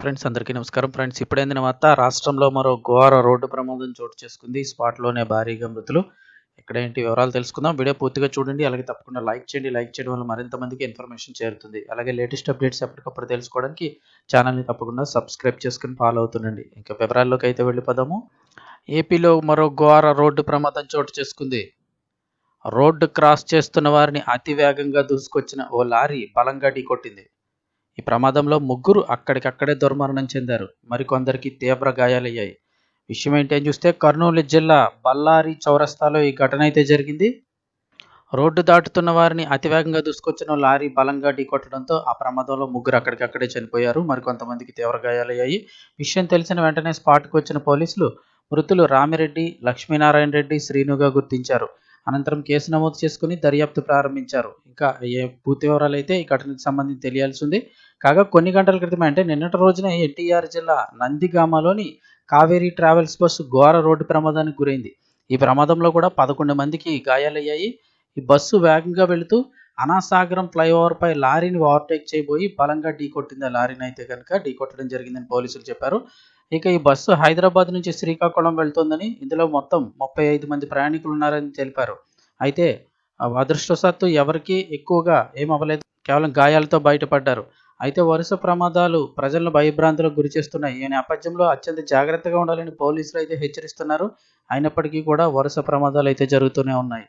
Friends అందరికీ నమస్కారం. Friends ఇప్పుడైందిన వార్త రాష్ట్రంలో మరో ఘోర రోడ్డు ప్రమాదం చోటు చేసుకుంది. స్పాట్లోనే భారీగా మృతులు. ఇక్కడ ఏంటి వివరాలు తెలుసుకుందాం. వీడియో పూర్తిగా చూడండి. అలాగే తప్పకుండా లైక్ చేయండి. లైక్ చేయడం వల్ల మరింత మందికి ఇన్ఫర్మేషన్ చేరుతుంది. అలాగే లేటెస్ట్ అప్డేట్స్ ఎప్పటికప్పుడు తెలుసుకోవడానికి ఛానల్ని తప్పకుండా సబ్స్క్రైబ్ చేసుకుని ఫాలో అవుతుండండి. ఇంకా వివరాల్లోకి అయితే వెళ్ళిపోదాము. ఏపీలో మరో ఘోర రోడ్డు ప్రమాదం చోటు చేసుకుంది. రోడ్డు క్రాస్ చేస్తున్న వారిని అతి వేగంగా దూసుకొచ్చిన ఓ లారీ బలంగా ఢీకొట్టింది. ఈ ప్రమాదంలో ముగ్గురు అక్కడికక్కడే దుర్మరణం చెందారు. మరికొందరికి తీవ్ర గాయాలయ్యాయి. విషయం ఏంటి అని చూస్తే కర్నూలు జిల్లా బళ్ళారి చౌరస్తాలో ఈ ఘటన అయితే జరిగింది. రోడ్డు దాటుతున్న వారిని అతివేగంగా దూసుకొచ్చిన లారీ బలంగా ఢీకొట్టడంతో ఆ ప్రమాదంలో ముగ్గురు అక్కడికక్కడే చనిపోయారు. మరికొంతమందికి తీవ్ర గాయాలయ్యాయి. విషయం తెలిసిన వెంటనే స్పాట్కు వచ్చిన పోలీసులు మృతులు రామిరెడ్డి లక్ష్మీనారాయణ రెడ్డి శ్రీనుగా గుర్తించారు. అనంతరం కేసు నమోదు చేసుకుని దర్యాప్తు ప్రారంభించారు. ఇంకా ఏ పూర్తి వివరాలు అయితే ఈ ఘటనకు సంబంధించి తెలియాల్సి ఉంది. కాగా కొన్ని గంటల క్రితమే అంటే నిన్నటి రోజున ఎన్టీఆర్ జిల్లా నందిగామలోని కావేరీ ట్రావెల్స్ బస్సు ఘోర రోడ్డు ప్రమాదానికి గురైంది. ఈ ప్రమాదంలో కూడా పదకొండు మందికి గాయాలయ్యాయి. ఈ బస్సు వేగంగా వెళుతూ అనాసాగరం ఫ్లైఓవర్పై లారీని ఓవర్టేక్ చేయబోయి బలంగా ఢీకొట్టింది ఆ లారీని అయితే కనుక ఢీకొట్టడం జరిగిందని పోలీసులు చెప్పారు. ఇక ఈ బస్సు హైదరాబాద్ నుంచి శ్రీకాకుళం వెళ్తోందని ఇందులో మొత్తం ముప్పై ఐదు మంది ప్రయాణికులు ఉన్నారని తెలిపారు. అయితే అదృష్టవశాత్తు ఎవరికి ఎక్కువగా ఏమవ్వలేదు కేవలం గాయాలతో బయటపడ్డారు. అయితే వరుస ప్రమాదాలు ప్రజలను భయభ్రాంతులకు గురి చేస్తున్నాయి. ఈ నేపథ్యంలో అత్యంత జాగ్రత్తగా ఉండాలని పోలీసులు అయితే హెచ్చరిస్తున్నారు. అయినప్పటికీ కూడా వరుస ప్రమాదాలు అయితే జరుగుతూనే ఉన్నాయి.